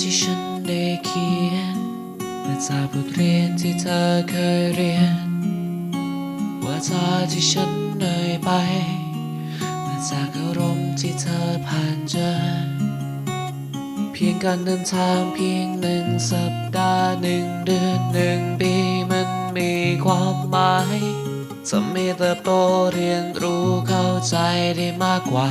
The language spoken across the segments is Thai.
ที่ฉันได้เขียนมาจากบทเรียนที่เธอเคยเรียน ว่าจาที่ฉันเหนื่อยไปมาจากอารมณ์ที่เธอผ่านเจอ เพียงการเดินทางเพียงหนึ่งสัปดาห์หนึ่งเดือนหนึ่งปีมันมีความหมายทำให้เติบโตเรียนรู้เข้าใจได้มากกว่า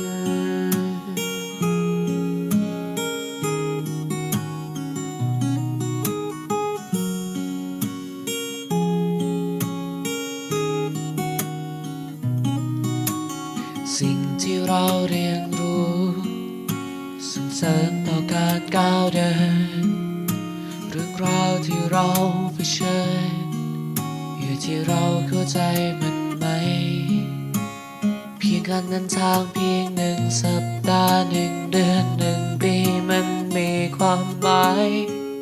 สิ่งที่เราเรียนรู้ส่งเสริมต่อการก้าวเดิน เรื่องราวที่เราเผชิญอยู่ที่เราเข้าใจมันไหม เพียงการเดินทางเพียงหนึ่งสัปดาห์หนึ่งเดือนหนึ่งปีมันมีความหมาย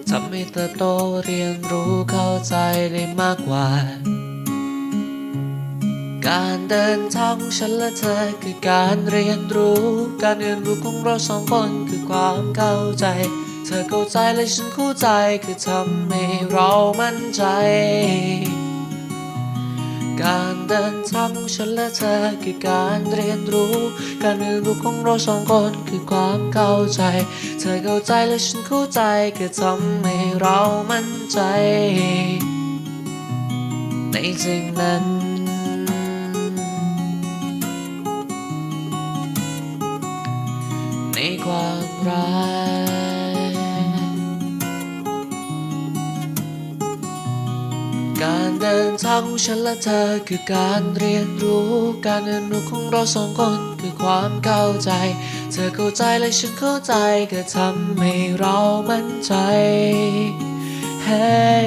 ทำให้เติบโตเรียนรู้เข้าใจได้มากกว่า การเดินทางของฉันและเธอคือการเรียนรู้ การเรียนรู้ของเราสองคนคือความเข้าใจ เธอเข้าใจและฉันเข้าใจคือทำให้เรามั่นใจ การเดินทางของฉันและเธอคือการเรียนรู้ การเรียนรู้ของเราสองคนคือความเข้าใจ เธอเข้าใจและฉันเข้าใจก็ทำให้เรามั่นใจ ในสิ่งนั้น ความรักการเดินทางของฉันและเธอคือการเรียนรู้ การเรียนรู้ของเราสองคนคือความเข้าใจ เธอเข้าใจและฉันเข้าใจก็ทำให้เรามั่นใจ Hey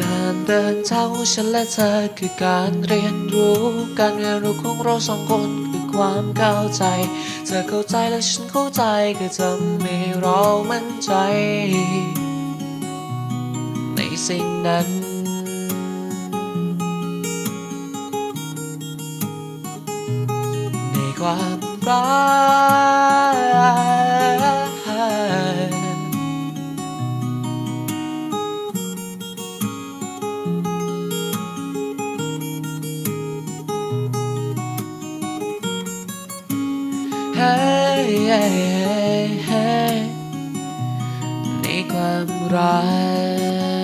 การเดินทางของฉันและเธอคือการเรียนรู้ การเรียนรู้ของเราสองคน ความเข้าใจ เธอเข้าใจและฉันเข้าใจก็ทำให้เรามั่นใจ ในสิ่งนั้นในความรัก ในความรัก